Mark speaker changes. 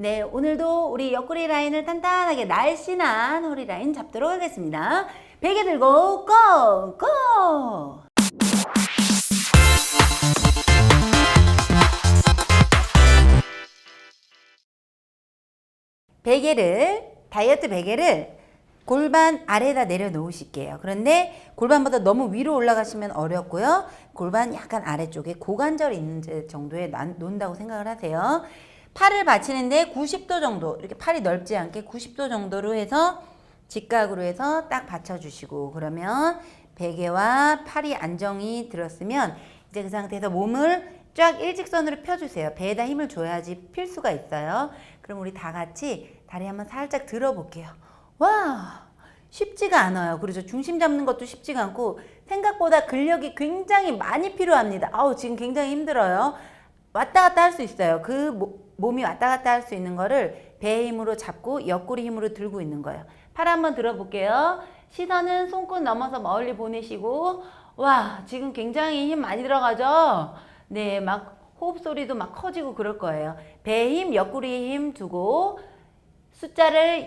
Speaker 1: 네, 오늘도 우리 옆구리 라인을 단단하게 날씬한 허리 라인 잡도록 하겠습니다. 베개 들고 고! 고! 베개를 다이어트 베개를 골반 아래에다 내려놓으실게요. 그런데 골반보다 너무 위로 올라가시면 어렵고요. 골반 약간 아래쪽에 고관절 있는 제 정도에 놔- 놓는다고 생각을 하세요. 팔을 받치는데 90도 정도 이렇게 팔이 넓지 않게 90도 정도로 해서 직각으로 해서 딱 받쳐주시고 그러면 베개와 팔이 안정이 들었으면 이제 그 상태에서 몸을 쫙 일직선으로 펴주세요. 배에다 힘을 줘야지 필 수가 있어요. 그럼 우리 다 같이 다리 한번 살짝 들어볼게요. 와 쉽지가 않아요. 그래서 중심 잡는 것도 쉽지가 않고 생각보다 근력이 굉장히 많이 필요합니다. 아우 지금 굉장히 힘들어요. 왔다 갔다 할 수 있어요. 그 모- 몸이 왔다 갔다 할 수 있는 거를 배의 힘으로 잡고 옆구리 힘으로 들고 있는 거예요. 팔 한번 들어볼게요. 시선은 손끝 넘어서 멀리 보내시고 와 지금 굉장히 힘 많이 들어가죠. 네, 막 호흡 소리도 막 커지고 그럴 거예요. 배에 힘, 옆구리에 힘 두고 숫자를